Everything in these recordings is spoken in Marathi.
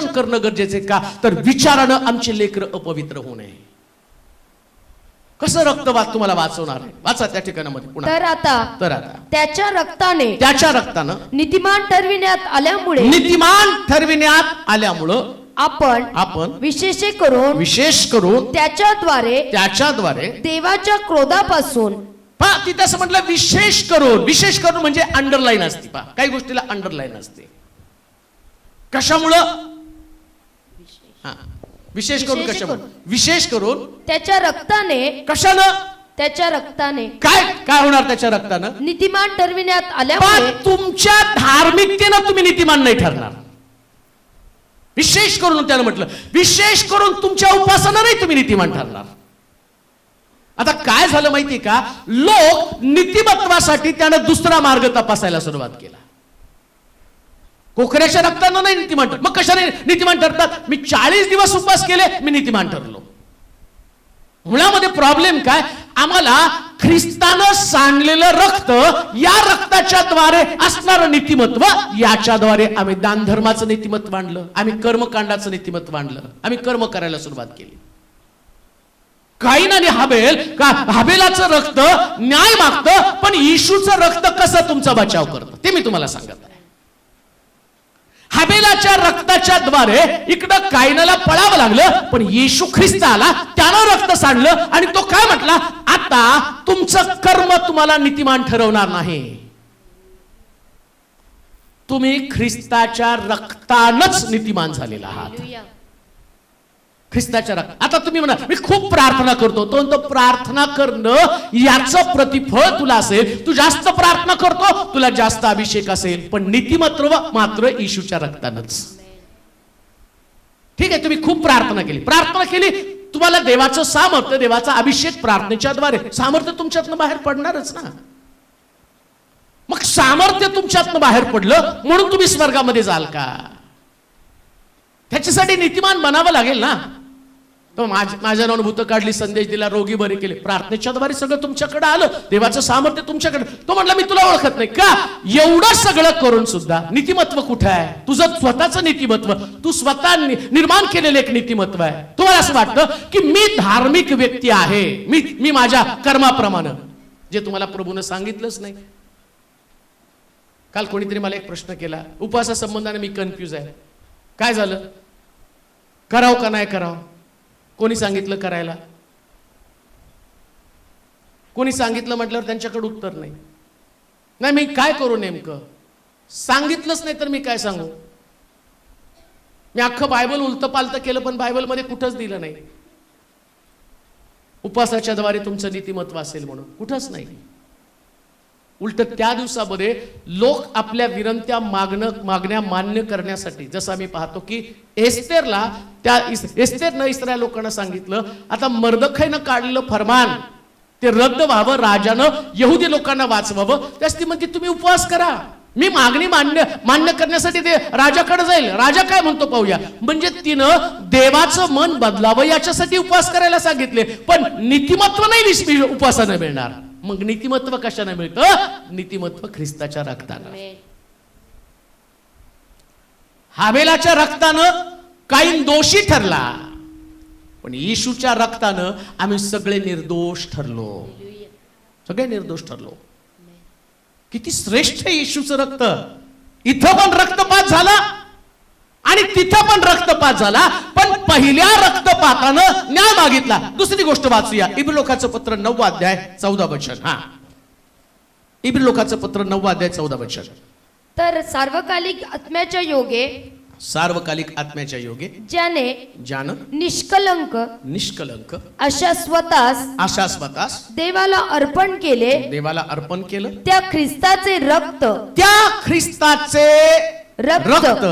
सिंचन करणं गरजेचे का? तर विचारानं आमचे लेकर अपवित्र होऊ नये. कसं रक्त वाच तुम्हाला वाचवणार आहे? वाचा त्या ठिकाणामध्ये पुन्हा. तर आता तर आता. त्याच्या रक्ताने त्याच्या रक्तानं नीतिमान ठरविण्यात आल्यामुळे नीतिमान ठरविण्यात आल्यामुळं आपण आपण विशेषे करून विशेष करून त्याच्याद्वारे त्याच्याद्वारे देवाच्या क्रोधापासून पहा तिथे असं म्हटलं विशेष करून विशेष करून म्हणजे अंडरलाईन असते पहा. काही गोष्टीला अंडरलाईन असते. कशामुळं? विशेष करून विशेष कशामुळे करून. विशेष करून त्याच्या रक्ताने कशानं? त्याच्या रक्ताने. काय? काय होणार त्याच्या रक्तानं? नीतिमान ठरविण्यात पण आल्यामुळे तुमच्या धार्मिकतेनं तुम्ही नीतिमान नाही ठरणार. विशेष करून त्यानं म्हटलं. विशेष करून तुमच्या उपासना नाही तुम्ही नीतिमान ठरणार. आता काय झालं माहिती का? लोक नीतिमत्वासाठी त्यानं दुसरा मार्ग तपासायला सुरुवात केला. कोकऱ्याच्या रक्तानं नाही नीतिमान ठर मग कशाने नीतिमान ठरतात मी चाळीस दिवस उपवास केले मी नीतिमान ठरलो मुळामध्ये प्रॉब्लेम काय? आम्हाला ख्रिस्तानं सांडलेलं रक्त या रक्ताच्या द्वारे असणारं नीतिमत्व याच्याद्वारे आम्ही दानधर्माचं नीतिमत्व आणलं. आम्ही कर्मकांडाचं नीतिमत्व आणलं. आम्ही कर्म करायला सुरुवात केली. काहीन आणि हाबेल का हाबेलाचं रक्त न्याय मागतं पण येशूचं रक्त कसं तुमचा बचाव करतं? ते मी तुम्हाला सांगत आहे. हबेलाच्या रक्ताच्या द्वारे इकडं कायनाला पळावं लागलं पण येशू ख्रिस्त आला त्यानं रक्त सांडलं आणि तो काय म्हटला? आता तुमचं कर्म तुम्हाला नीतिमान ठरवणार नाही. तुम्ही ख्रिस्ताच्या रक्तानच नीतिमान झालेला आहात. ख्रिस्ताच्या रक्त आता तुम्ही म्हणा मी खूप प्रार्थना करतो. तो म्हणतो प्रार्थना करणं याचं प्रतिफळ तुला असेल तू जास्त प्रार्थना करतो तुला जास्त अभिषेक असेल. पण नीतिमत्व मात्र येशूच्या रक्तानच. ठीक आहे तुम्ही खूप प्रार्थना केली. प्रार्थना केली तुम्हाला देवाचं सामर्थ्य देवाचा अभिषेक प्रार्थनेच्या द्वारे. सामर्थ्य तुमच्यातनं बाहेर पडणारच ना. मग सामर्थ्य तुमच्यातनं बाहेर पडलं म्हणून तुम्ही स्वर्गामध्ये जाल का? त्याच्यासाठी नीतिमान बनावं लागेल ना. तो माझ्या नावानं भूत काढली संदेश दिला रोगी बरे केले. प्रार्थनेच्या द्वारे सगळं तुमच्याकडे आलं. देवाचं सामर्थ्य तुमच्याकडे. तो म्हटला मी तुला ओळखत नाही. का? एवढं सगळं करून सुद्धा नीतिमत्व कुठं आहे? तुझं स्वतःचं नीतिमत्व. तू स्वतः निर्माण केलेलं एक नीतिमत्व आहे. तुम्हाला असं वाटतं की मी धार्मिक व्यक्ती आहे. मी मी माझ्या कर्माप्रमाणे. जे तुम्हाला प्रभूनं सांगितलंच नाही. काल कोणीतरी मला एक प्रश्न केला. उपवासा संबंधाने मी कन्फ्यूज आहे. काय झालं? करावं का नाही करावं? कोणी सांगितलं करायला? कोणी सांगितलं म्हटल्यावर त्यांच्याकडे उत्तर नाही. नाही मी काय करू नेमकं? सांगितलंच नाही तर मी काय सांगू? मी अख्खं बायबल उलतं पालतं केलं पण बायबलमध्ये कुठंच दिलं नाही. उपवासाच्या द्वारे तुमचं नीतिमत्व असेल म्हणून. कुठंच नाही. उलट त्या दिवसामध्ये लोक आपल्या विनंत्या मागणं मागण्या मान्य करण्यासाठी जसं आम्ही पाहतो की एस्तेरला त्या एस्तेरनं इस्रायल लोकांना सांगितलं आता मर्दखाईनं काढलेलं फरमान ते रद्द व्हावं राजानं यहुदी लोकांना वाचवावं त्यास ती म्हणते तुम्ही उपवास करा. मी मागणी मान्य मान्य करण्यासाठी ते राजाकडे जाईल. राजा काय म्हणतो पाहूया? म्हणजे तिनं देवाचं मन बदलावं याच्यासाठी उपवास करायला सांगितले. पण नीतिमत्व नाही उपवासानं मिळणार. मग नीतिमत्व कशाने मिळतं? नीतिमत्व ख्रिस्ताच्या रक्तानं. हावेलाच्या रक्तानं काही दोषी ठरला. पण येशूच्या रक्तानं आम्ही सगळे निर्दोष ठरलो. सगळे निर्दोष ठरलो. किती श्रेष्ठ येशूचं रक्त. इथं पण रक्तपात झाला. आणि तिथं पण रक्तपात झाला. पण पहिल्या रक्तपातानं न्याय मागितला. दुसरी गोष्ट वाचूया. इब्रिलोकाचं पत्र नववा अध्याय चौदा वचन. हा. इब्रिलोकाचं पत्र नववा अध्याय चौदा वचन. तर सार्वकालिक आत्म्याच्या योगे सार्वकालिक आत्म्याच्या योगे ज्याने ज्यानं निष्कलंक निष्कलंक अशा स्वतःस आशा स्वतःस देवाला अर्पण केले. देवाला अर्पण केलं. त्या ख्रिस्ताचे रक्त त्या ख्रिस्ताचे रक्त.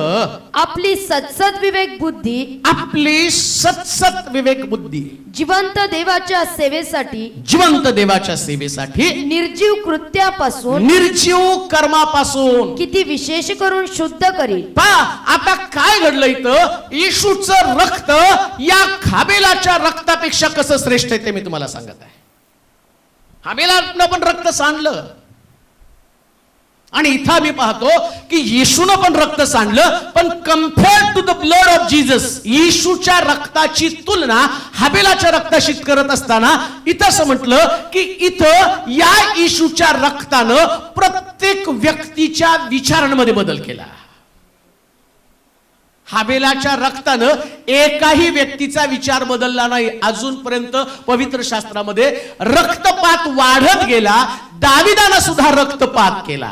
आपली सत्सद विवेक बुद्धी. आपली सतसत विवेक बुद्धी. जिवंत देवाच्या सेवेसाठी. जिवंत देवाच्या सेवेसाठी. निर्जीव कृत्यापासून. निर्जीव कर्मापासून. किती विशेष करून शुद्ध करील पहा आता काय घडलं इथं? येशूचं रक्त या खाबेलाच्या रक्तापेक्षा कसं श्रेष्ठ आहे ते मी तुम्हाला सांगत आहे. हाबेलानं पण रक्त सांडलं. आणि इथं आम्ही पाहतो की येशूनं पण रक्त सांडलं पण compared to the blood of Jesus येशूच्या रक्ताची तुलना हबेलाच्या रक्ताशी करत असताना इथं असं म्हटलं की इथं या येशूच्या रक्तानं प्रत्येक व्यक्तीच्या विचारांमध्ये बदल केला. हाबेलाच्या रक्तानं एकाही व्यक्तीचा विचार बदलला नाही. अजूनपर्यंत पवित्र शास्त्रामध्ये रक्तपात वाढत गेला दाविदानं सुद्धा रक्तपात केला.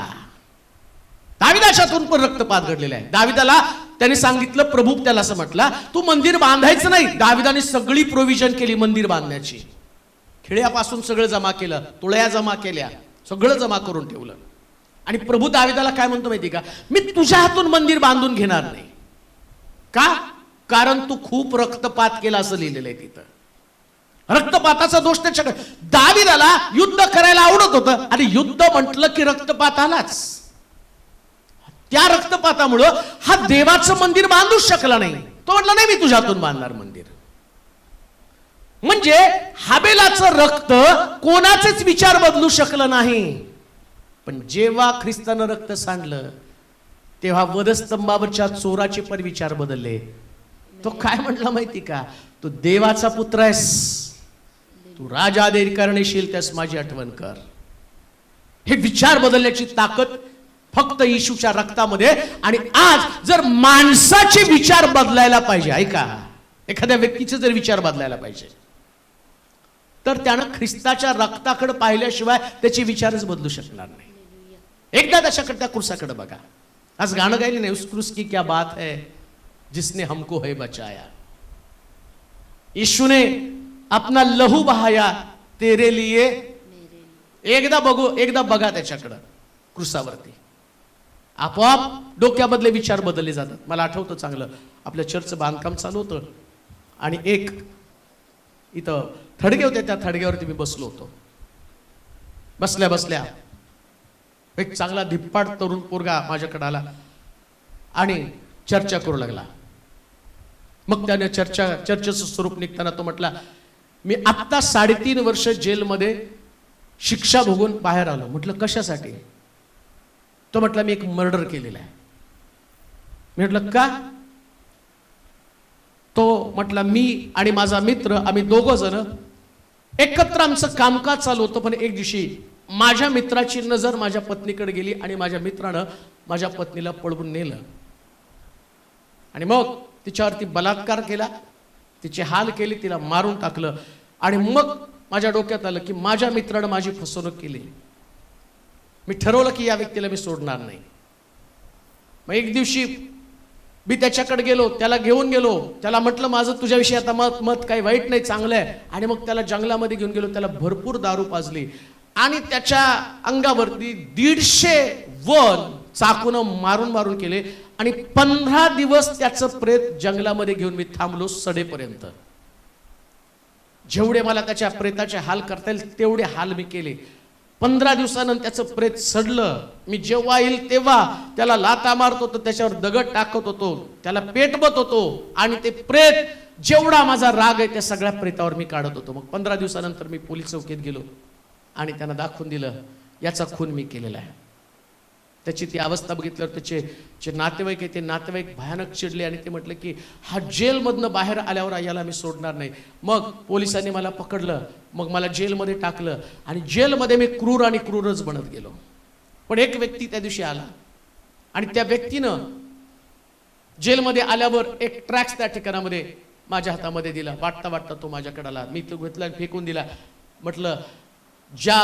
दाविदाशातून पण रक्तपात घडलेला आहे. दाविदाला त्याने सांगितलं प्रभू त्याला असं म्हटला तू मंदिर बांधायचं नाही. दाविदाने सगळी प्रोव्हिजन केली मंदिर बांधण्याची. खिळ्यापासून सगळं जमा केलं तुळया जमा केल्या सगळं जमा करून ठेवलं. आणि प्रभू दाविदाला काय म्हणतो माहिती का? मी तुझ्या हातून मंदिर बांधून घेणार नाही. का? कारण तू खूप रक्तपात केला असं लिहिलेलं आहे तिथं. रक्तपाताचा दोष त्याच्याकडे. दाविदाला युद्ध करायला आवडत होतं आणि युद्ध म्हटलं की रक्तपात आलाच. त्या रक्तपातामुळं हा देवाचं मंदिर बांधूच शकला नाही. तो म्हटला नाही मी तुझ्यातून बांधणार मंदिर. म्हणजे हाबेलाचं रक्त कोणाचेच विचार बदलू शकलं नाही. पण जेव्हा ख्रिस्तानं रक्त सांडलं तेव्हा वधस्तंभावरच्या चोराचे पण विचार बदलले. तो काय म्हटला माहिती का? तू देवाचा पुत्र आहेस. तू राजा करणेशील त्यास माझी आठवण कर. हे विचार बदलण्याची ताकद फक्त येशूच्या रक्तामध्ये. आणि आज जर माणसाचे विचार बदलायला पाहिजे ऐका. एखाद्या व्यक्तीचे जर विचार बदलायला पाहिजे तर त्यानं ख्रिस्ताच्या रक्ताकडे पाहिल्याशिवाय त्याचे विचारच बदलू शकणार नाही. एकदा त्याच्याकडे त्या क्रुसाकडे बघा. आज गाणं गायले नाही उस क्रूस की क्या बात है जिसने हमको है बचाया. येशूने आपला लहू बहाया तेरे लिए. एकदा बघू एकदा बघा त्याच्याकडं क्रुसावरती. आपोआप डोक्यामधले विचार बदलले जातात. मला आठवतं चांगलं. आपल्या चर्चचं बांधकाम चालू होतं. आणि एक इथं थडगे होते त्या थडग्यावरती मी बसलो होतो. बसल्या बसल्या एक चांगला धिप्पाड तरुण पोरगा माझ्याकडे आला आणि चर्चा करू लागला. मग त्याने चर्चा चर्चेचं स्वरूप निघताना तो म्हटला मी आत्ता साडेतीन वर्ष जेलमध्ये शिक्षा भोगून बाहेर आलो. म्हटलं कशासाठी? तो म्हटला मी एक मर्डर केलेला आहे. मी म्हटलं का? तो म्हटला मी आणि माझा मित्र आम्ही दोघं जण एकत्र आमचं कामकाज चालू होतं पण एक दिवशी माझ्या मित्राची नजर माझ्या पत्नीकडे गेली आणि माझ्या मित्रानं माझ्या पत्नीला पळवून नेलं. आणि मग तिच्यावरती बलात्कार केला तिचे हाल केले तिला मारून टाकलं आणि मग माझ्या डोक्यात आलं की माझ्या मित्रानं माझी फसवणूक केली. मी ठरवलं की या व्यक्तीला मी सोडणार नाही. मग एक दिवशी मी त्याच्याकडे गेलो त्याला घेऊन गेलो त्याला म्हटलं माझं तुझ्याविषयी आता मत मत काही वाईट नाही चांगलं आहे. आणि मग त्याला जंगलामध्ये घेऊन गेलो त्याला भरपूर दारू पाजली. आणि त्याच्या अंगावरती दीडशे वन चाकून मारून मारून केले. आणि पंधरा दिवस त्याचं प्रेत जंगलामध्ये घेऊन मी थांबलो सडेपर्यंत. जेवढे मला त्याच्या प्रेताचे हाल करता येईल तेवढे हाल मी केले. पंधरा दिवसानंतर त्याचं प्रेत सडलं. मी जेव्हा येईल तेव्हा त्याला लाता मारत होतो त्याच्यावर दगड टाकत होतो त्याला पेटवत होतो आणि ते प्रेत जेवढा माझा राग आहे त्या सगळ्या प्रेतावर मी काढत होतो. मग पंधरा दिवसानंतर मी पोलीस चौकीत गेलो आणि त्यांना दाखवून दिलं याचा खून मी केलेला आहे. त्याची ती अवस्था बघितल्यावर त्याचे जे नातेवाईक आहे ते नातेवाईक भयानक चिडले आणि ते म्हटलं की हा जेलमधनं बाहेर आल्यावर याला मी सोडणार नाही. मग पोलिसांनी मला पकडलं मग मला जेलमध्ये टाकलं आणि जेलमध्ये मी क्रूर आणि क्रूरच बनत गेलो. पण एक व्यक्ती त्या दिवशी आला आणि त्या व्यक्तीनं जेलमध्ये आल्यावर एक ट्रॅक्स त्या ठिकाणामध्ये माझ्या हातामध्ये दिला. वाटता वाटता तो माझ्याकडे आला. मी तो घेतला फेकून दिला. म्हटलं ज्या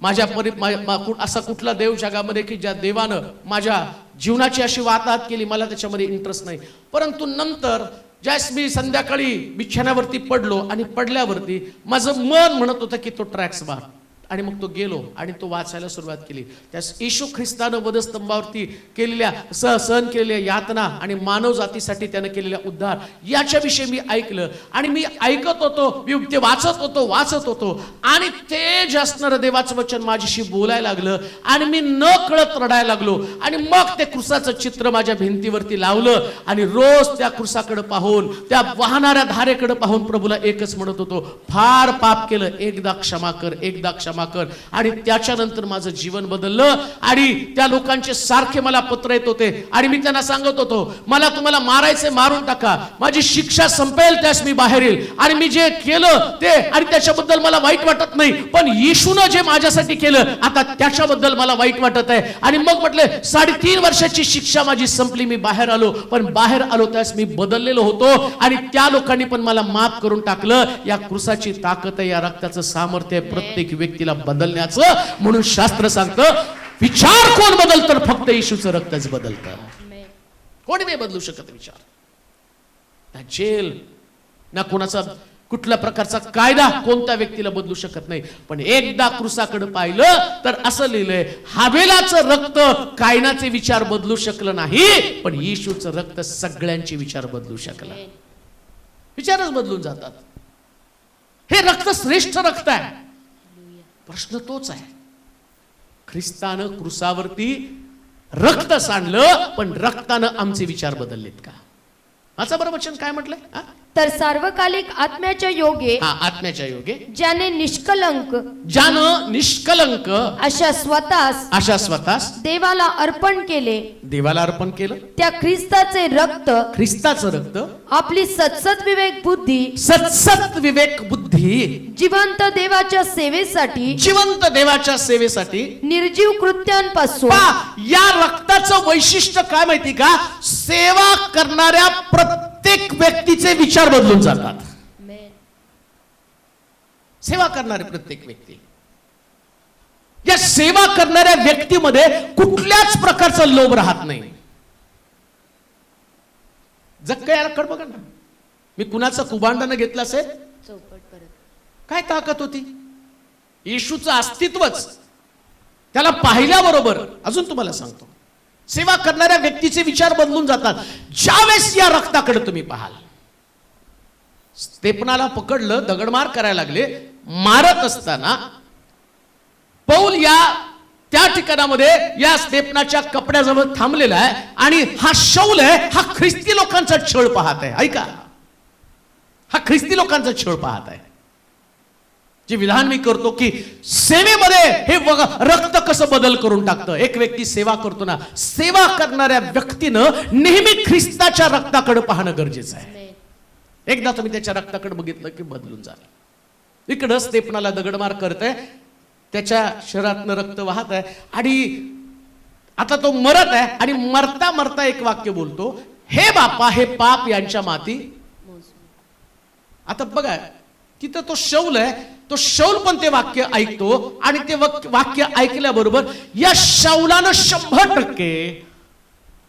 माझ्या परि असा कुठला देव जगामध्ये की ज्या देवानं माझ्या जीवनाची अशी वाताहत केली मला त्याच्यामध्ये इंटरेस्ट नाही. परंतु नंतर ज्यास मी संध्याकाळी बिछाण्यावरती पडलो आणि पडल्यावरती माझं मन म्हणत होतं की तो ट्रॅक्स वाच आणि मग तो गेलो आणि तो वाचायला सुरुवात केली. त्यास येशू ख्रिस्तानं वधस्तंभावरती केलेल्या सह सहन केलेल्या यातना आणि मानव जातीसाठी त्यानं केलेल्या उद्धार याच्याविषयी मी ऐकलं. आणि मी ऐकत होतो मी ते वाचत होतो वाचत होतो. आणि ते असणारं देवाचं वचन माझ्याशी बोलायला लागलं आणि मी न कळत रडायला लागलो. आणि मग ते कृसाचं चित्र माझ्या भिंतीवरती लावलं आणि रोज त्या कृसाकडे पाहून त्या वाहणाऱ्या धारेकडे पाहून प्रभूला एकच म्हणत होतो फार पाप केलं एकदा क्षमा कर एकदा क्षमा क्षमा कर. आणि त्याच्यानंतर माझं जीवन बदललं आणि त्या लोकांचे सारखे मला पत्र येत होते. आणि मी त्यांना सांगत होतो मला तुम्हाला मारायचे मारून टाका. माझी शिक्षा संपेल त्यास मी बाहेर येईल. आणि मी जे केलं ते आणि त्याच्याबद्दल मला वाईट वाटत नाही पण येशूनं जे माझ्यासाठी केलं आता त्याच्याबद्दल मला वाईट वाटत आहे. आणि मग म्हटले साडेतीन वर्षाची शिक्षा माझी संपली मी बाहेर आलो. पण बाहेर आलो त्यास मी बदललेलो होतो. आणि त्या लोकांनी पण मला माफ करून टाकलं. या कृसाची ताकद आहे या रक्ताचं सामर्थ्य आहे प्रत्येक व्यक्तीला बदलण्याचं म्हणून शास्त्र सांगतं विचार कोण बदलतं? फक्त येशूचं रक्तच बदलतं. कोणी नाही बदलू शकत विचार? ना जेल ना कोणाचा कुठल्या प्रकारचा कायदा कोणत्या व्यक्तीला बदलू शकत नाही. पण एकदा क्रुसाकडे पाहिलं तर असं लिहिलंय हाबेलाचं रक्त कायनाचे विचार बदलू शकलं नाही पण येशूचं रक्त सगळ्यांचे विचार बदलू शकला. विचारच बदलून जातात. हे रक्त श्रेष्ठ रक्त आहे. प्रश्न तोच आहे. ख्रिस्तानं क्रुसावरती रक्त सांडलं पण रक्तानं आमचे विचार बदललेत का? माझं बरं वचन काय म्हटलंय? हा? तर सार्वकालिक आत्म्याच्या योगे हा आत्म्याच्या योगे. ज्याने निष्कलंक ज्यानं निष्कलंक अशा स्वतःस अशा स्वतःस देवाला अर्पण केले. देवाला अर्पण केलं. त्या ख्रिस्ताचे रक्त ख्रिस्ताचं रक्त. आपली सत्सत विवेक बुद्धी सत्सत विवेक बुद्धी. जिवंत देवाच्या सेवेसाठी जिवंत देवाच्या सेवेसाठी निर्जीव कृत्यांपासून पहा, या रक्ताचं वैशिष्ट्य काय माहिती का? सेवा करणाऱ्या प्रत्येक व्यक्तीचे विचार बदलून जातात. सेवा करणारे प्रत्येक व्यक्ती. या सेवा करणाऱ्या व्यक्तीमध्ये कुठल्याच प्रकारचा लोभ राहत नाही. जग कळ बघा ना? मी कुणाचं कुभांडानं घेतलं असेल? काय ताकद होती? येशूचं अस्तित्वच. त्याला पाहिल्याबरोबर अजून तुम्हाला सांगतो. सेवा करणाऱ्या व्यक्तीचे विचार बदलून जातात. ज्यावेळेस या रक्ताकडे तुम्ही पाहाल. स्तेपनाला पकडलं दगडमार करायला लागले. मारत असताना पौल या त्या ठिकाणामध्ये या स्तेपनाच्या कपड्याजवळ थांबलेला आहे आणि हा शौल आहे हा ख्रिस्ती लोकांचा छळ पाहत आहे. ऐका. हा ख्रिस्ती लोकांचा छळ पाहत आहे. जे विधान मी करतो की सेवेमध्ये हे रक्त कसं बदल करून टाकतं. एक व्यक्ती सेवा करतो ना सेवा करणाऱ्या व्यक्तीनं नेहमी ख्रिस्ताच्या रक्ताकडे पाहणं गरजेचं आहे. एकदा तुम्ही त्याच्या रक्ताकडे बघितलं की बदलून जाल इकडं स्तेपनाला दगडमार करतंय त्याच्या शरीरातनं रक्त वाहत आहे आणि आता तो मरत आहे आणि मरता मरता एक वाक्य बोलतो हे बापा हे पाप यांच्या माती आता बघा तिथं तो शौल आहे तो शौल पण ते वाक्य ऐकतो आणि ते वाक्य ऐकल्याबरोबर या शौलानं शंभर टक्के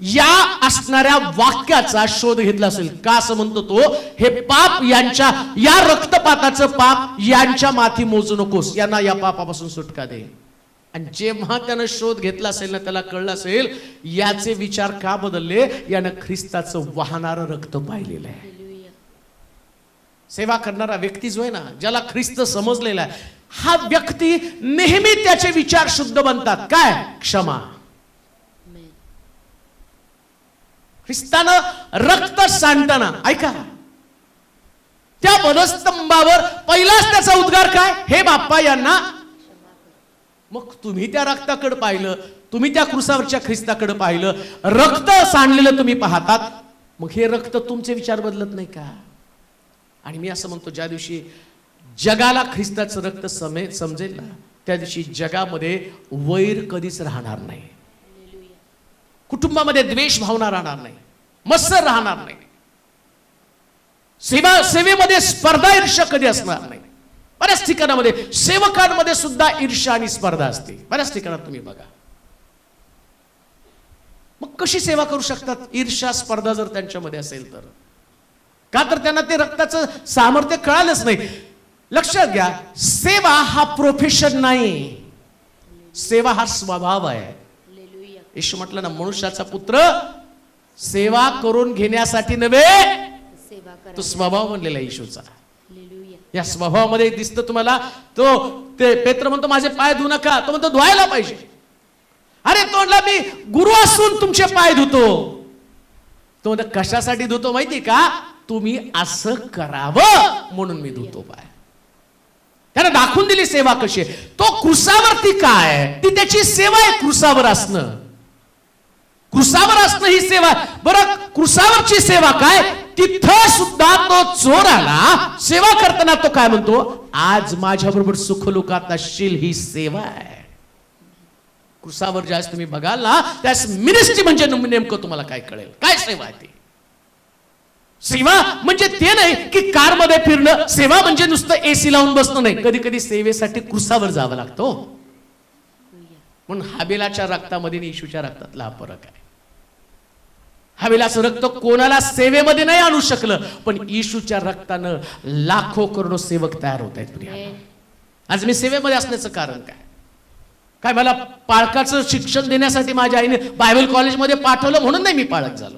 या असणाऱ्या वाक्याचा शोध घेतला असेल. का असं म्हणतो तो? हे पाप यांच्या या रक्तपाताचं पाप यांच्या माथी मोजू नकोस. यांना या पापापासून सुटका दे. आणि जेव्हा त्यानं शोध घेतला असेल ना त्याला कळलं असेल याचे विचार का बदलले? यानं ख्रिस्ताचं वाहणारं रक्त पाहिलेलं आहे. सेवा करणारा व्यक्ती जो आहे ना ज्याला ख्रिस्त समजलेला आहे हा व्यक्ती नेहमी त्याचे विचार शुद्ध बनतात. काय? क्षमा. ख्रिस्तानं रक्त सांडताना ऐका. त्या वनस्तंभावर पहिलाच त्याचा उद्गार काय? हे बाप्पा यांना मग तुम्ही त्या रक्ताकडे पाहिलं तुम्ही त्या क्रुसावरच्या ख्रिस्ताकडे पाहिलं रक्त सांडलेलं तुम्ही पाहतात मग हे रक्त तुमचे विचार बदलत नाही का? आणि मी असं म्हणतो ज्या दिवशी जगाला ख्रिस्ताचं रक्त समे समजेल ना त्या दिवशी जगामध्ये वैर कधीच राहणार नाही. कुटुंबामध्ये द्वेष भावना राहणार नाही. मत्सर राहणार नाही. सेवा सेवेमध्ये स्पर्धा ईर्ष्या कधी असणार नाही. बऱ्याच ठिकाणामध्ये सेवकांमध्ये सुद्धा ईर्ष्या आणि स्पर्धा असते. बऱ्याच ठिकाणात तुम्ही बघा. मग कशी सेवा करू शकतात? ईर्ष्या स्पर्धा जर त्यांच्यामध्ये असेल तर. का तर त्यांना ते रक्ताचं सामर्थ्य कळालंच नाही. लक्षात घ्या सेवा हा प्रोफेशन नाही. सेवा हा स्वभाव आहे. येशू म्हटलं ना मनुष्याचा पुत्र सेवा करून घेण्यासाठी नव्हे तो स्वभाव बनलेला येशूचा. या स्वभावामध्ये दिसतं तुम्हाला तो ते पेत्र म्हणतो माझे पाय धुऊ नका. तो म्हणतो धुवायला पाहिजे. अरे तो म्हणला मी गुरु असून तुमचे पाय धुतो. तो म्हणतो कशासाठी धुतो माहिती का? तुम्ही असं करावं म्हणून मी धुतो पाय त्यानं दाखवून दिली सेवा कशी आहे. तो कृसावरती काय ती त्याची सेवा आहे कृसावर असणं. कृसावर असणं ही सेवा बरं कृसावरची सेवा काय? तिथं सुद्धा तो चोराला सेवा करताना तो काय म्हणतो? आज माझ्या बरोबर सुखलोकात असशील ही सेवा आहे. कृसावर ज्यास तुम्ही बघाल ना त्यास मिनिस्ट्री म्हणजे नेमकं तुम्हाला काय कळेल? काय सेवा आहे ती? सेवा म्हणजे ते नाही की कारमध्ये फिरणं सेवा म्हणजे नुसतं एसी लावून बसणं नाही. कधी कधी सेवेसाठी क्रुसावर जावं लागतो म्हणून हाबेलाच्या रक्तामध्ये आणि येशूच्या रक्तातला हा फरक आहे. हाबेलाचं रक्त कोणाला सेवेमध्ये नाही आणू शकलं पण येशूच्या रक्तानं लाखो करोडो सेवक तयार होत आहेत प्रिया आज मी सेवेमध्ये असण्याचं कारण काय? काय मला पाळकाचं शिक्षण देण्यासाठी माझ्या आईने बायबल कॉलेजमध्ये पाठवलं म्हणून नाही मी पाळक झालो.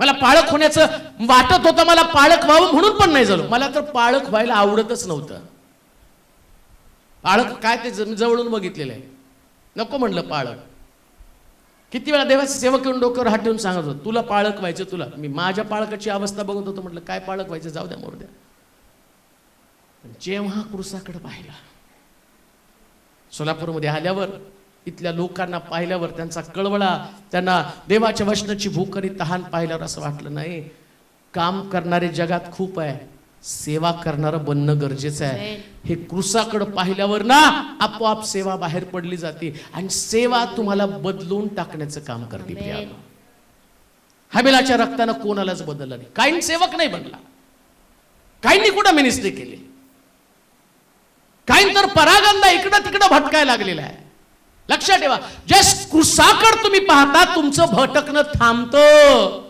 मला पाळक होण्याचं वाटत होतं मला पाळक व्हावं म्हणून पण नाही झालं. मला तर पाळक व्हायला आवडतच नव्हतं. पाळक काय ते जवळून बघितलेलं आहे. नको म्हणलं पाळक. किती वेळा देवाचे सेवक येऊन डोक्यावर हात ठेवून सांगत होतो तुला पाळक व्हायचं तुला. मी माझ्या पाळकाची अवस्था बघत होतो म्हटलं काय पाळक व्हायचं? जाऊ द्या मोर द्या. पण जेव्हा क्रुसाकडे पाहिला सोलापूरमध्ये आल्यावर इथल्या लोकांना पाहिल्यावर त्यांचा कळवळा त्यांना देवाच्या वचनाची भूक आणि तहान पाहिल्यावर असं वाटलं नाही काम करणारे जगात खूप आहे सेवा करणारं बनणं गरजेचं आहे. हे क्रुसाकडे पाहिल्यावर ना आपोआप सेवा बाहेर पडली जाते आणि सेवा तुम्हाला बदलून टाकण्याचं काम करते. हबेलाच्या रक्तानं कोणालाच बदललं नाही. काही सेवक नाही बनला. काहींनी कुठं मिनिस्ट्री केली? काही तर परागंदा इकडं तिकडं भटकायला लागलेला आहे. लक्षात ठेवा. ज्या क्रुसाकड तुम्ही पाहता तुमचं भटकणं थांबतं.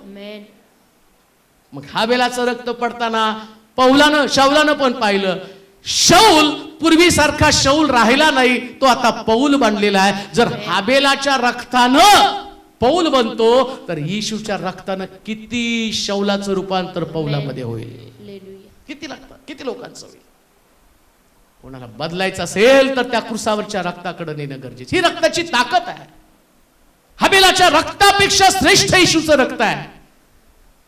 मग हाबेलाचं रक्त पडताना पौलानं शौलानं पण पाहिलं. शौल पूर्वीसारखा शौल राहिला नाही तो आता पौल बनलेला आहे. जर हाबेलाच्या रक्तानं पौल बनतो तर येशूच्या रक्तानं किती शौलाचं रूपांतर पौलामध्ये होईल. किती लागतं किती लोकांचं होईल? कोणाला बदलायचं असेल तर त्या कृसावरच्या रक्ताकडे नेणं गरजेचं ही रक्ताची ताकद आहे. हबेलाच्या रक्तापेक्षा श्रेष्ठ येशूचं रक्त आहे.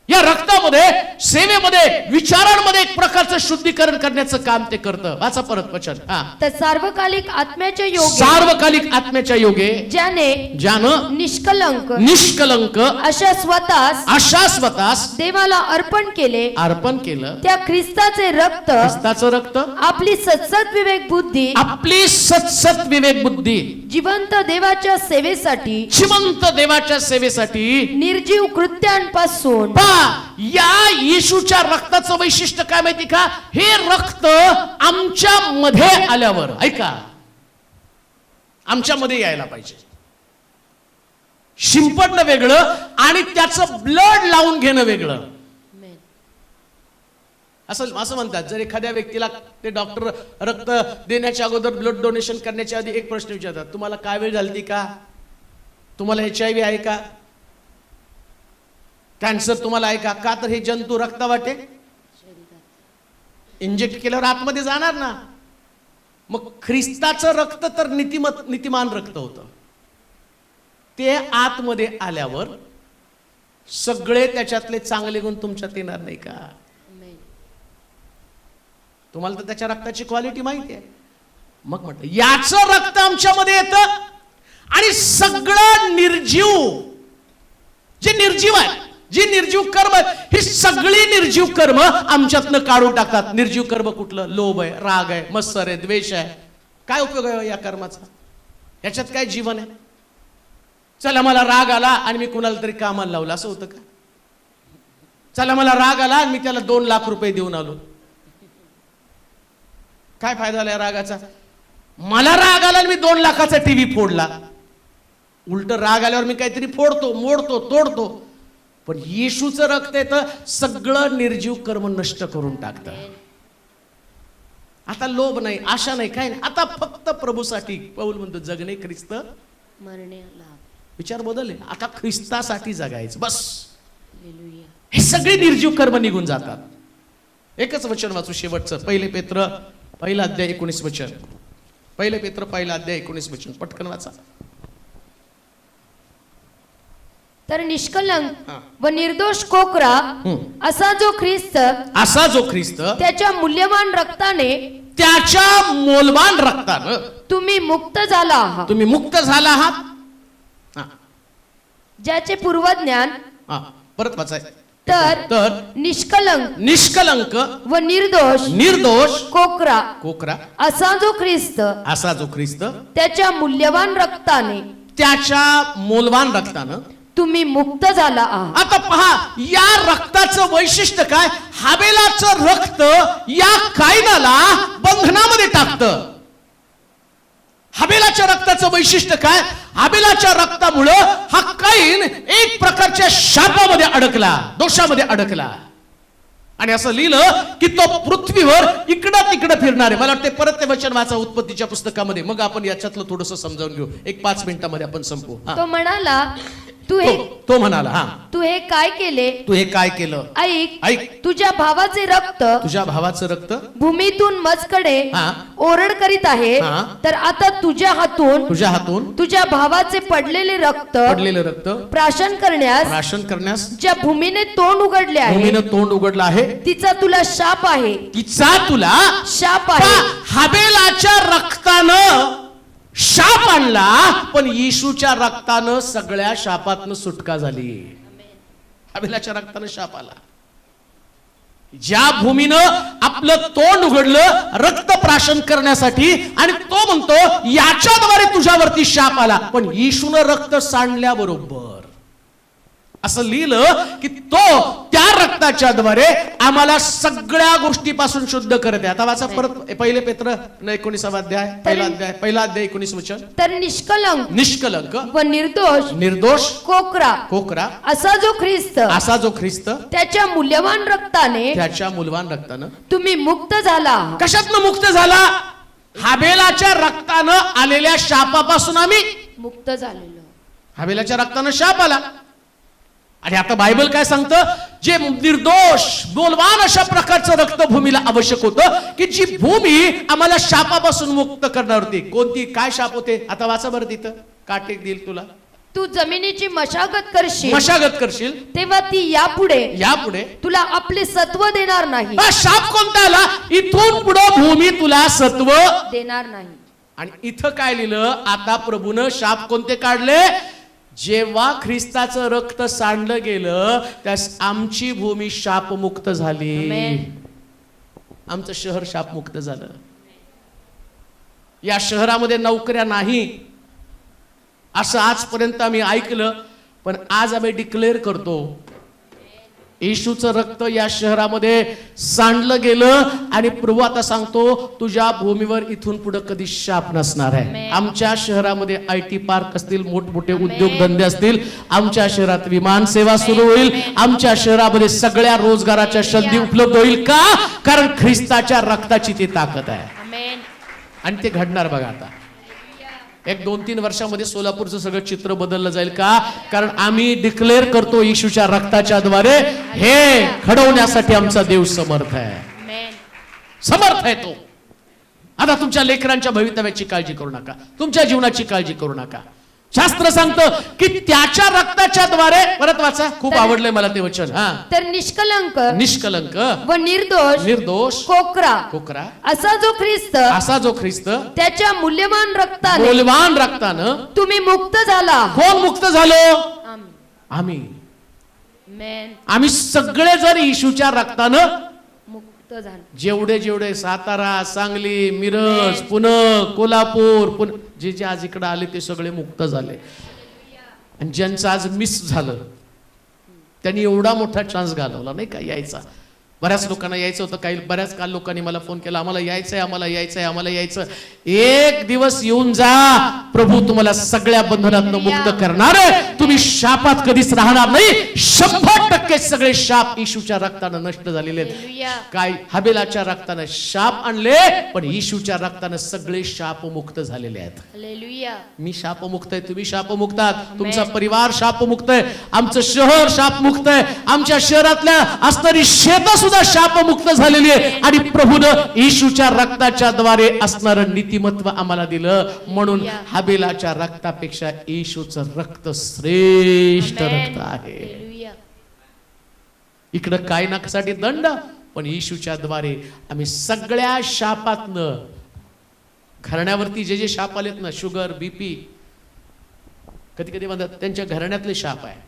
या रक्तामध्ये सेवेमध्ये विचारांमध्ये एक प्रकारचं शुद्धीकरण करण्याचं काम ते करतं. वाचा परत वचन. हा. तर सार्वकालिक आत्म्याच्या योगे सार्वकालिक आत्म्याच्या योगे ज्याने ज्यानं निष्कलंक निष्कलंक अशा स्वतःस अशा स्वतःस देवाला अर्पण केले. अर्पण केलं. त्या ख्रिस्ताचे रक्त ख्रिस्ताचं रक्त? आपली सत्सत विवेक बुद्धी आपली सत्सत विवेक बुद्धी. जिवंत देवाच्या सेवेसाठी जिवंत देवाच्या सेवेसाठी निर्जीव कृत्यांपासून पहा या येशूच्या रक्ताचं वैशिष्ट्य काय माहिती का? हे रक्त आमच्या मध्ये आल्यावर. ऐका. आमच्या मध्ये यायला पाहिजे. शिंपडणं वेगळं आणि त्याचं ब्लड लावून घेणं वेगळं. असं असं म्हणतात. जर एखाद्या व्यक्तीला ते डॉक्टर रक्त देण्याच्या अगोदर ब्लड डोनेशन करण्याच्या आधी एक प्रश्न विचारतात. तुम्हाला काय वेळ झाली का? तुम्हाला एच आय व्ही आहे का? कॅन्सर तुम्हाला आहे का? तर हे जंतू रक्ता वाटे इंजेक्ट केल्यावर आतमध्ये जाणार ना. मग ख्रिस्ताचं रक्त तर नीतिमत नीतिमान रक्त होतं. ते आतमध्ये आल्यावर सगळे त्याच्यातले चांगले गुण तुमच्यात येणार नाही का? तुम्हाला तर त्याच्या रक्ताची क्वालिटी माहिती आहे. मग म्हटलं याचं रक्त आमच्यामध्ये येतं आणि सगळं निर्जीव जे निर्जीव आहे जी निर्जीव कर्म ही सगळी निर्जीव कर्म आमच्यातनं काढून टाकतात. निर्जीव कर्म कुठलं? लोभ आहे राग आहे मत्सर आहे द्वेष आहे. काय उपयोग आहे हो या कर्माचा? याच्यात काय जीवन आहे? चला मला राग आला आणि मी कुणाला तरी कामाला लावलं. असं होतं का? चला मला राग आला आणि मी त्याला दोन लाख रुपये देऊन आलो. काय फायदा झाला रागाचा? मला राग आला आणि मी दोन लाखाचा टीव्ही फोडला. उलट राग आल्यावर मी काहीतरी फोडतो मोडतो तोडतो. पण येशूचं रक्त येतं सगळं निर्जीव कर्म नष्ट करून टाकतं. आता लोभ नाही आशा नाही काय नाही. आता फक्त प्रभूसाठी पौल म्हणतो जगणे ख्रिस्त विचार बदलले. आता ख्रिस्तासाठी जगायचं बस. हे सगळे निर्जीव कर्म निघून जातात. एकच वचन वाचू शेवटचं. पहिले पेत्र पहिला अध्याय एकोणीस वचन. पहिले पेत्र पहिला अध्याय एकोणीस वचन. पटकन वाचा. तर निष्कलंक. व निर्दोष कोकरा. असा जो ख्रिस्त असा जो ख्रिस्त त्याच्या मूल्यवान रक्ताने त्याच्या मोलवान रक्तानं तुम्ही मुक्त झाला आहात. तुम्ही मुक्त झाला आहात. हा, ज्याचे पूर्वज्ञान परत वाचाय. तर तर निष्कलंक निष्कलंक व निर्दोष निर्दोष कोकरा कोकरा असा जो ख्रिस्त असा जो ख्रिस्त त्याच्या मूल्यवान रक्ताने त्याच्या मोलवान रक्तानं तुम्ही मुक्त झाला आहात. आता पहा या रक्ताचं वैशिष्ट्य काय? हाबेलाचं रक्त या कायनाला बंधनामध्ये टाकतं. हाबेलाच्या रक्ताचं वैशिष्ट्य काय? हाबेलाच्या रक्तामुळं हा काईन एक प्रकारच्या शापामध्ये अडकला दोषामध्ये अडकला. आणि असं लिहिलं की तो पृथ्वीवर इकडं तिकडं फिरणार आहे मला वाटते परत ते वचन वाचा उत्पत्तीच्या पुस्तकामध्ये. मग आपण याच्यातलं थोडंसं समजावून घेऊ. एक पाच मिनिटामध्ये आपण संपू. तो म्हणाला तू हे तो तो म्हणाला हा. तू हे काय केले? तू हे काय केलं? ऐक ऐक. तुझ्या भावाचे रक्त तुझ्या भावाचं रक्त? भूमीतून मजकडे हा. ओरड करीत आहे हा. तर आता तुझ्या हातून तुझ्या हातून? तुझ्या भावाचे पडलेले रक्त पडलेलं रक्त प्राशन करण्यास राशन करण्यास ज्या भूमीने तोंड उघडले आहे भूमीनं तोंड उघडलं आहे. तिचा तुला शाप आहे. तिचा तुला शाप आहे. हाबेलाच्या रक्तानं शाप आणला पण येशूच्या रक्तानं सगळ्या शापातनं सुटका झाली. अभिलाच्या रक्तानं शाप आला. ज्या भूमीनं आपलं तोंड उघडलं रक्त प्राशन करण्यासाठी आणि तो म्हणतो याच्याद्वारे तुझ्यावरती शाप आला. पण येशून रक्त सांडल्याबरोबर असं लिहिलं की तो त्या रक्ताच्या द्वारे आम्हाला सगळ्या गोष्टीपासून शुद्ध करते आता वाचा परत पहिले पेत्र एकोणीसावा अध्याय पहिला अध्याय पहिला अध्याय एकोणीस वचन. तर निष्कलंक. निष्कलंक. व निर्दोष. निर्दोष. कोकरा. कोकरा. असा जो ख्रिस्त. असा जो ख्रिस्त. त्याच्या मूल्यवान रक्ताने त्याच्या मुलवान रक्तानं. तुम्ही मुक्त झाला. कशातनं मुक्त झाला? हाबेलाच्या रक्तानं आलेल्या शापापासून आम्ही मुक्त झालेलो. हाबेलाच्या रक्तानं शाप आला. आणि आता बायबल काय सांगतं? जे निर्दोष बोलवान अशा प्रकारचं रक्त भूमीला आवश्यक होतं की जी भूमी आम्हाला शापापासून मुक्त करणार होती. कोणती? काय शाप होते? आता वाचा बरं तिथं. काटे देईल तुला. तू जमिनीची मशागत करशील. मशागत करशील. तेव्हा ती यापुढे. यापुढे. तुला आपले सत्व देणार नाही. हा शाप कोणता आला? इथून पुढे भूमी तुला सत्व देणार नाही. आणि इथं काय लिहिलं? आता प्रभूनं शाप कोणते काढले? जेव्हा ख्रिस्ताचं रक्त सांडलं गेलं त्यास आमची भूमी शापमुक्त झाली. आमचं शहर शापमुक्त झालं. या शहरामध्ये नोकऱ्या नाही. असं आजपर्यंत आम्ही ऐकलं पण आज आम्ही डिक्लेअर करतो येशूचं रक्त या शहरामध्ये सांडलं गेलं आणि प्रभू आता सांगतो तुझ्या भूमीवर इथून पुढे कधी शाप नसणार आहे. आमच्या शहरामध्ये आय टी पार्क असतील मोठमोठे उद्योगधंदे असतील आमच्या शहरात विमान सेवा सुरू होईल. आमच्या शहरामध्ये सगळ्या रोजगाराच्या संधी उपलब्ध होईल का? कारण ख्रिस्ताच्या रक्ताची ती ताकद आहे. आणि ते घडणार बघा आता. एक दोन तीन वर्षामध्ये सोलापूरचं सगळं चित्र बदललं जाईल का? कारण आम्ही डिक्लेअर करतो येशूच्या रक्ताच्या द्वारे हे घडवण्यासाठी आमचा देव समर्थ आहे. समर्थ आहे तो. आता तुमच्या लेकरांच्या भवितव्याची काळजी करू नका. तुमच्या जीवनाची काळजी करू नका. शास्त्र सांगतं की त्याच्या रक्ताच्या द्वारे परत वाचा. खूप आवडलंय मला ते वचन. हा. तर निष्कलंक. निष्कलंक. व निर्दोष. निर्दोष. कोकरा. कोकरा. असा जो ख्रिस्त असा जो ख्रिस्त त्याच्या मूल्यवान रक्ताने बोलवान रक्तानं तुम्ही मुक्त झाला. कोण मुक्त झालो. आम्ही. आम्ही. सगळे जर येशूच्या रक्तानं मुक्त झाला. जेवढे जेवढे सातारा सांगली मिरज पुणे कोल्हापूर पुणे जे जे आज इकडे आले ते सगळे मुक्त झाले. आणि ज्यांचं आज मिस झालं त्यांनी एवढा मोठा चान्स घालवला नाही का यायचा. बऱ्याच लोकांना यायचं होतं काही बऱ्याच काल लोकांनी मला फोन केला आम्हाला यायचंय आम्हाला यायचंय आम्हाला यायचं एक दिवस येऊन जा प्रभू तुम्हाला सगळ्या बंधनातनं मुक्त करणार आहे. तुम्ही शापात कधीच राहणार नाही. शंभर टक्के सगळे शाप येशूच्या रक्तानं नष्ट झालेले. काय? हबेलाच्या रक्तानं शाप आणले पण येशूच्या रक्तानं सगळे शापमुक्त झालेले आहेत. मी शापमुक्त आहे तुम्ही शापमुक्त आहात. तुमचा परिवार शापमुक्त आहे. आमचं शहर शापमुक्त आहे. आमच्या शहरातल्या असणारी शेत सुद्धा शापमुक्त झालेली आहे. आणि प्रभूनं येशूच्या रक्ताच्या द्वारे असणारं नीतिमत्व आम्हाला दिलं. म्हणून हबेलाच्या रक्तापेक्षा येशूचं रक्त श्रेष्ठ. रक्त आहे. इकडं काय नाकासाठी दंड पण येशूच्या द्वारे आम्ही सगळ्या शापातनं घराण्यावरती जे जे शाप आलेत ना शुगर बीपी कधी कधी म्हणतात त्यांच्या घराण्यातले शाप आहे.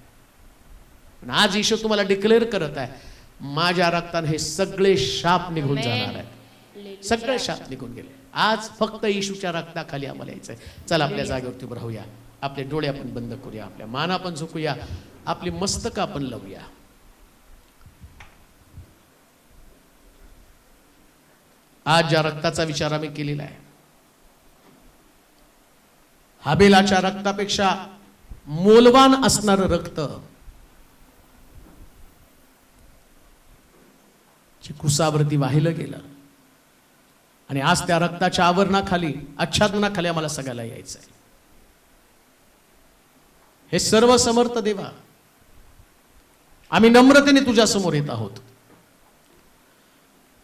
आज येशू तुम्हाला डिक्लेअर करत आहे माझ्या रक्ताने हे सगळे शाप निघून. जाणार आहेत. सगळे शाप निघून गेले. आज फक्त येशूच्या रक्ताखाली आम्हाला यायचंय. चला आपल्या जागेवरती उभं राहूया. आपले डोळे आपण बंद करूया. आपल्या मान आपण झुकूया. आपली मस्तक आपण लावूया. आज ज्या रक्ताचा विचार आम्ही केलेला आहे हाबेलाच्या रक्तापेक्षा मोलवान असणारं रक्त जे कुसावरती वाहिलं गेलं. आणि आज त्या रक्ताच्या आवरणाखाली आच्छादनाखाली आम्हाला सगळ्याला यायचं आहे. हे सर्व समर्थ देवा आम्ही नम्रतेने तुझ्या समोर येत आहोत.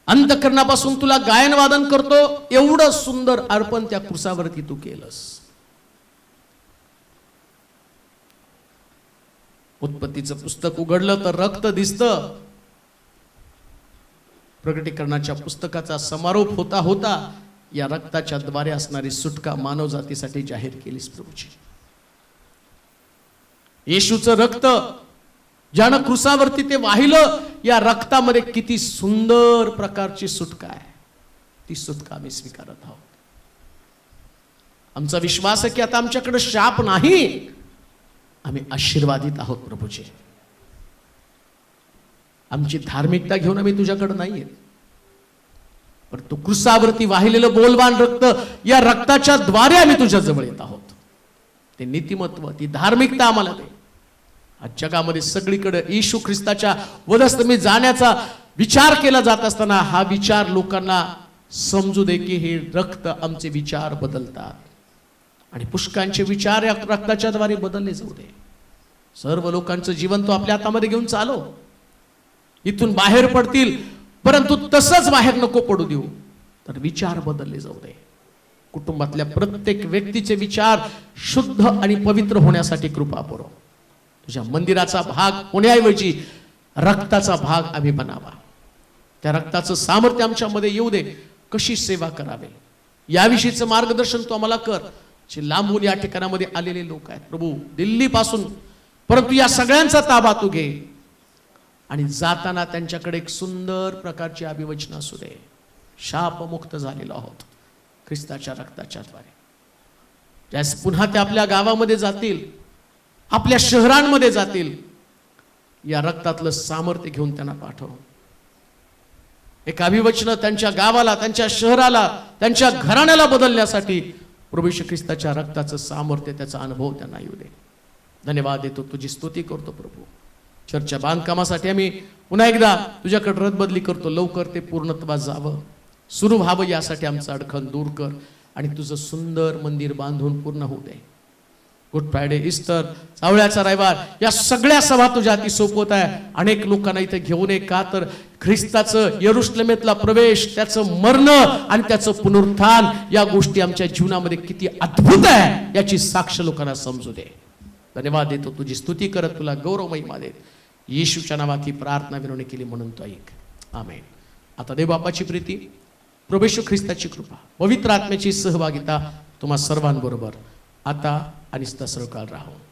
अंतकरणापासून तुला गायनवादन करतो एवढं सुंदर अर्पण त्या कुसावरती तू केलंस. उत्पत्तीचं पुस्तक उघडलं तर रक्त दिसतं. प्रकटीकरणाच्या पुस्तकाचा समारोप होता होता या रक्ताच्या द्वारे असणारी सुटका मानव जातीसाठी जाहीर केलीस प्रभूची येशूचं रक्त ज्यानं कृसावरती ते वाहिलं या रक्तामध्ये किती सुंदर प्रकारची सुटका आहे. ती सुटका आम्ही स्वीकारत आहोत. आमचा विश्वास आहे की आता आमच्याकडे शाप नाही. आम्ही आशीर्वादित आहोत प्रभूजी. आमची धार्मिकता घेऊन आम्ही तुझ्याकडे नाहीये. पण तू कृसावरती वाहिलेलं बोलवान रक्त या रक्ताच्या द्वारे आम्ही तुझ्या जवळ येत आहोत. ते नीतिमत्व ती धार्मिकता आम्हाला दे. आज जगामध्ये सगळीकडे येशू ख्रिस्ताच्या वधस्तमी जाण्याचा विचार केला जात असताना हा विचार लोकांना समजू दे की हे रक्त आमचे विचार बदलतात. आणि पुष्कांचे विचार या रक्ताच्या द्वारे बदलले जाऊ दे. सर्व लोकांचं जीवन तो आपल्या हातामध्ये घेऊन चालो. इथून बाहेर पडतील. परंतु तसंच बाहेर नको पडू देऊ. तर विचार बदलले जाऊ दे. कुटुंबातल्या प्रत्येक व्यक्तीचे विचार शुद्ध आणि पवित्र होण्यासाठी कृपा पुरव तुझ्या मंदिराचा भाग होण्याऐवजी रक्ताचा भाग आम्ही बनावा. त्या रक्ताचं सामर्थ्य आमच्यामध्ये येऊ दे. कशी सेवा करावे? याविषयीचं मार्गदर्शन तू आम्हाला कर. जे लांबून या ठिकाणामध्ये आलेले लोक आहेत. प्रभू दिल्लीपासून. परंतु या सगळ्यांचा ताबा तू घे. आणि जाताना त्यांच्याकडे एक सुंदर प्रकारची अभिवचन असू दे. शापमुक्त झालेलो आहोत. ख्रिस्ताच्या रक्ताच्या द्वारे. ज्यास पुन्हा ते आपल्या गावामध्ये जातील आपल्या शहरांमध्ये जातील या रक्तातलं सामर्थ्य घेऊन त्यांना पाठव एक अभिवचन त्यांच्या गावाला त्यांच्या शहराला त्यांच्या घराण्याला बदलण्यासाठी प्रभू ख्रिस्ताच्या रक्ताचं सामर्थ्य त्याचा अनुभव त्यांना येऊ दे. धन्यवाद देतो तुझी स्तुती करतो प्रभू. चर्चच्या बांधकामासाठी आम्ही पुन्हा एकदा तुझ्याकडे रदबदली करतो. लवकर ते पूर्णत्वास जावं. सुरू व्हावं यासाठी आमचं अडखण दूर कर आणि तुझं सुंदर मंदिर बांधून पूर्ण होऊ दे. गुड फ्रायडे इस्टर चावळ्याचा रविवार या सगळ्या सभा तुझ्या हाती सोपवत आहे. अनेक लोकांना इथे घेऊन ये. का तर ख्रिस्ताचं यरुश्लेमेतला प्रवेश त्याचं मरण आणि त्याचं पुनरुत्थान या गोष्टी आमच्या जीवनामध्ये किती अद्भुत आहे याची साक्ष लोकांना समजू दे. धन्यवाद देतो तुझी स्तुती करत तुला गौरव महिमा देत. येशूच्या नावात ही प्रार्थना विनवणी केली म्हणून तो ऐक. आमेन. आता देवबापाची प्रीती प्रभेशू ख्रिस्ताची कृपा पवित्र आत्म्याची सहभागिता तुम्हा सर्वांबरोबर आता आणि सदा सर्वकाळ राहो.